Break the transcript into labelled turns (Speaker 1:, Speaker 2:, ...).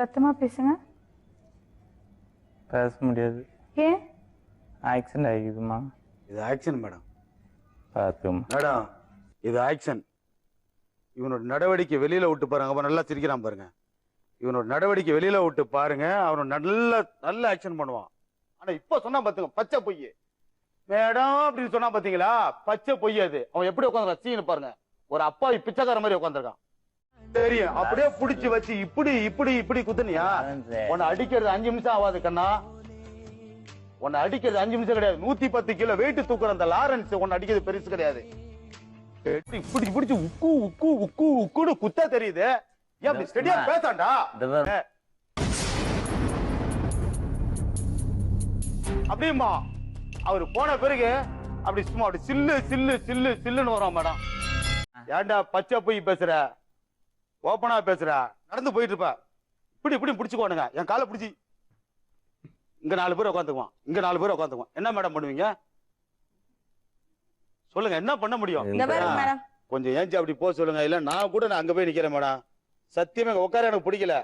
Speaker 1: சத்தமா பேசுங்க.
Speaker 2: பேச முடியாது.
Speaker 1: ஏன்?
Speaker 2: ஆக்சிடென்ட் ஆகிக்குதுமா
Speaker 3: இது ஆக்ஷன் மேடம்.
Speaker 2: பார்த்துக்கம்மா
Speaker 3: மேடம் இது ஆக்ஷன் இவனோட நடவடிக்கை வெளியில விட்டு பாருங்க. அவன் நல்லா சிரிக்கிறான் பாருங்க. இவனோட நடவடிக்கை வெளியில விட்டு பாருங்க. அவன் நல்ல நல்ல ஆக்ஷன் பண்ணுவான். ஆனா இப்ப சொன்னா பாத்துங்க பச்சை பொய் மேடம் அப்படின்னு சொன்னா பாத்தீங்களா? பச்சை பொய் அது. அவன் எப்படி உட்காந்துருக்கான்? சீனு பாருங்க. ஒரு அப்பாவி பிச்சைக்கார மாதிரி உட்காந்துருக்கான். தெரியும். அப்படியே புடிச்சு வச்சு இப்படி இப்படி இப்படி குத்துனியா? உன்னை அடிக்கிறது அஞ்சு நிமிஷம் ஆகாது கண்ணா. உன்னை அடிக்கிறது அஞ்சு நிமிஷம் கிடையாது. நூத்தி பத்து கிலோ வெயிட் தூக்குற அந்த லாரன்ஸ் உன்னை அடிக்கிறது பெருசு கிடையாது. இப்படி பிடிச்சு உக்கு உக்கு உக்கு உக்குன்னு குத்தா தெரியுது. ஏன் ஸ்டெடியா பேசாண்டா?
Speaker 2: இந்த பாரு.
Speaker 3: அப்படியுமா அவர் போன பிறகு அப்படி சும்மா அப்படி சில்லு சில்லு சில்லு சில்லுன்னு வரும் மேடம். ஏன்டா பச்சை போய் பேசுற? ஓப்பனா பேசுற. நடந்து போயிட்டு இருப்ப. இப்படி இப்படி பிடிச்சுக்கோனுங்க என் காலை பிடிச்சி. இங்க நாலு பேர் உட்காந்துக்குவான் இங்க நாலு பேர் உட்காந்துக்குவான் என்ன மேடம் பண்ணுவீங்க? சொல்லுங்க என்ன பண்ண முடியும்? கொஞ்சம் ஏஞ்சி அப்படி போக சொல்லுங்க. இல்ல நான் கூட நான் அங்க போய் நிக்கிறேன் மேடம் சத்தியமா உட்கார எனக்கு பிடிக்கல.